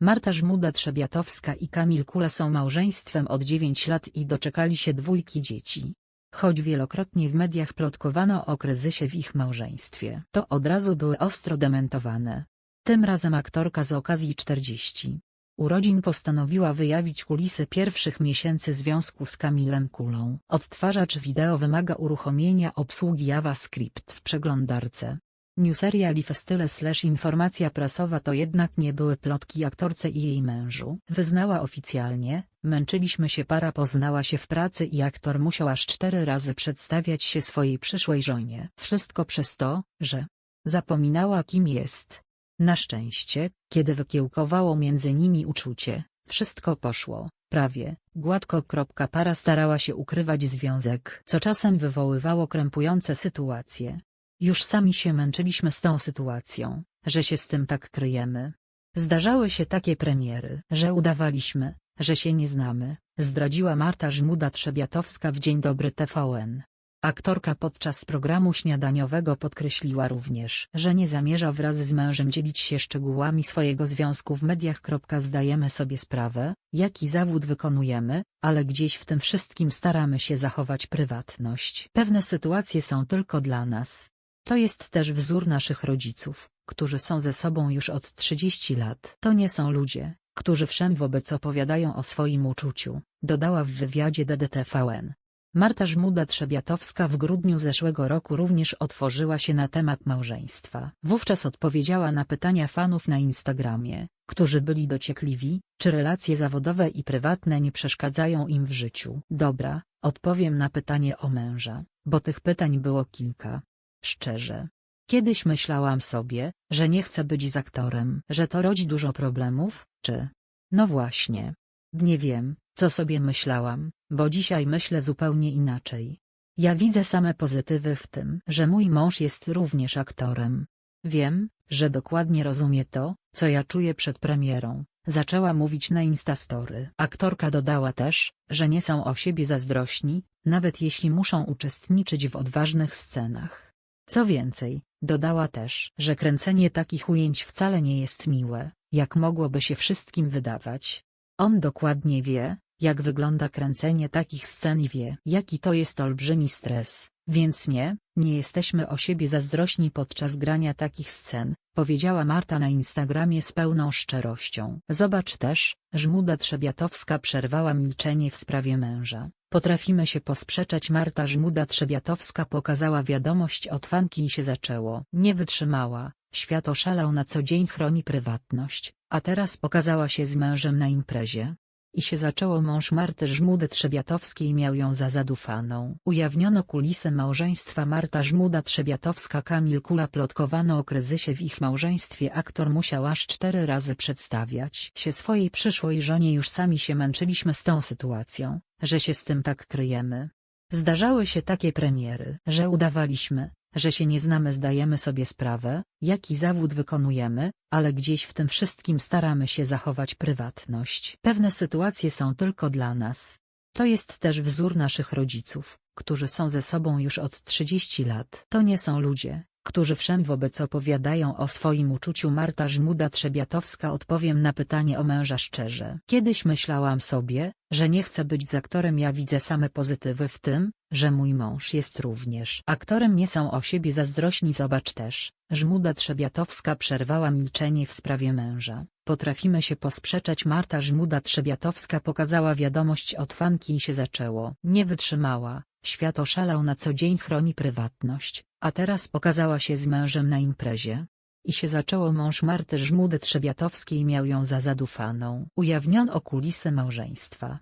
Marta Żmuda-Trzebiatowska i Kamil Kula są małżeństwem od 9 lat i doczekali się dwójki dzieci. Choć wielokrotnie w mediach plotkowano o kryzysie w ich małżeństwie, to od razu były ostro dementowane. Tym razem aktorka z okazji 40 urodzin postanowiła wyjawić kulisy pierwszych miesięcy związku z Kamilem Kulą. Odtwarzacz wideo wymaga uruchomienia obsługi JavaScript w przeglądarce. Newserial i festyle slash informacja prasowa to jednak nie były plotki aktorce i jej mężu. Wyznała oficjalnie, męczyliśmy się para poznała się w pracy i aktor musiał aż cztery razy przedstawiać się swojej przyszłej żonie. Wszystko przez to, że zapominała kim jest. Na szczęście, kiedy wykiełkowało między nimi uczucie, wszystko poszło, prawie, gładko. Para starała się ukrywać związek, co czasem wywoływało krępujące sytuacje. Już sami się męczyliśmy z tą sytuacją, że się z tym tak kryjemy. Zdarzały się takie premiery, że udawaliśmy, że się nie znamy, zdradziła Marta Żmuda-Trzebiatowska w Dzień Dobry TVN. Aktorka podczas programu śniadaniowego podkreśliła również, że nie zamierza wraz z mężem dzielić się szczegółami swojego związku w mediach. Zdajemy sobie sprawę, jaki zawód wykonujemy, ale gdzieś w tym wszystkim staramy się zachować prywatność. Pewne sytuacje są tylko dla nas. To jest też wzór naszych rodziców, którzy są ze sobą już od 30 lat. To nie są ludzie, którzy wszem wobec opowiadają o swoim uczuciu, dodała w wywiadzie DDTVN. Marta Żmuda-Trzebiatowska w grudniu zeszłego roku również otworzyła się na temat małżeństwa. Wówczas odpowiedziała na pytania fanów na Instagramie, którzy byli dociekliwi, czy relacje zawodowe i prywatne nie przeszkadzają im w życiu. Dobra, odpowiem na pytanie o męża, bo tych pytań było kilka. Szczerze. Kiedyś myślałam sobie, że nie chcę być z aktorem, że to rodzi dużo problemów, czy... No właśnie. Nie wiem, co sobie myślałam, bo dzisiaj myślę zupełnie inaczej. Ja widzę same pozytywy w tym, że mój mąż jest również aktorem. Wiem, że dokładnie rozumie to, co ja czuję przed premierą. Zaczęła mówić na Instastory. Aktorka dodała też, że nie są o siebie zazdrośni, nawet jeśli muszą uczestniczyć w odważnych scenach. Co więcej, dodała też, że kręcenie takich ujęć wcale nie jest miłe, jak mogłoby się wszystkim wydawać. On dokładnie wie, jak wygląda kręcenie takich scen i wie, jaki to jest olbrzymi stres, więc nie, nie jesteśmy o siebie zazdrośni podczas grania takich scen, powiedziała Marta na Instagramie z pełną szczerością. Zobacz też, Żmuda Trzebiatowska przerwała milczenie w sprawie męża. Potrafimy się posprzeczać Marta Żmuda-Trzebiatowska pokazała wiadomość od fanki i się zaczęło. Nie wytrzymała, świat oszalał na co dzień chroni prywatność, a teraz pokazała się z mężem na imprezie. I się zaczęło mąż Marty Żmudy-Trzebiatowskiej miał ją za zadufaną. Ujawniono kulisy małżeństwa Marta Żmuda-Trzebiatowska-Kamil Kula plotkowano o kryzysie w ich małżeństwie aktor musiał aż cztery razy przedstawiać się swojej przyszłej żonie już sami się męczyliśmy z tą sytuacją, że się z tym tak kryjemy. Zdarzały się takie premiery, że udawaliśmy, że się nie znamy zdajemy sobie sprawę, jaki zawód wykonujemy, ale gdzieś w tym wszystkim staramy się zachować prywatność. Pewne sytuacje są tylko dla nas. To jest też wzór naszych rodziców, którzy są ze sobą już od 30 lat. To nie są ludzie, którzy wszem wobec opowiadają o swoim uczuciu Marta Żmuda-Trzebiatowska odpowiem na pytanie o męża szczerze. Kiedyś myślałam sobie, że nie chcę być z aktorem ja widzę same pozytywy w tym, że mój mąż jest również aktorem nie są o siebie zazdrośni zobacz też, Żmuda Trzebiatowska przerwała milczenie w sprawie męża. Potrafimy się posprzeczać Marta Żmuda Trzebiatowska pokazała wiadomość od fanki i się zaczęło. Nie wytrzymała, świat oszalał na co dzień chroni prywatność, a teraz pokazała się z mężem na imprezie. I się zaczęło mąż Marty Żmudy Trzebiatowskiej miał ją za zadufaną. Ujawniono kulisy małżeństwa.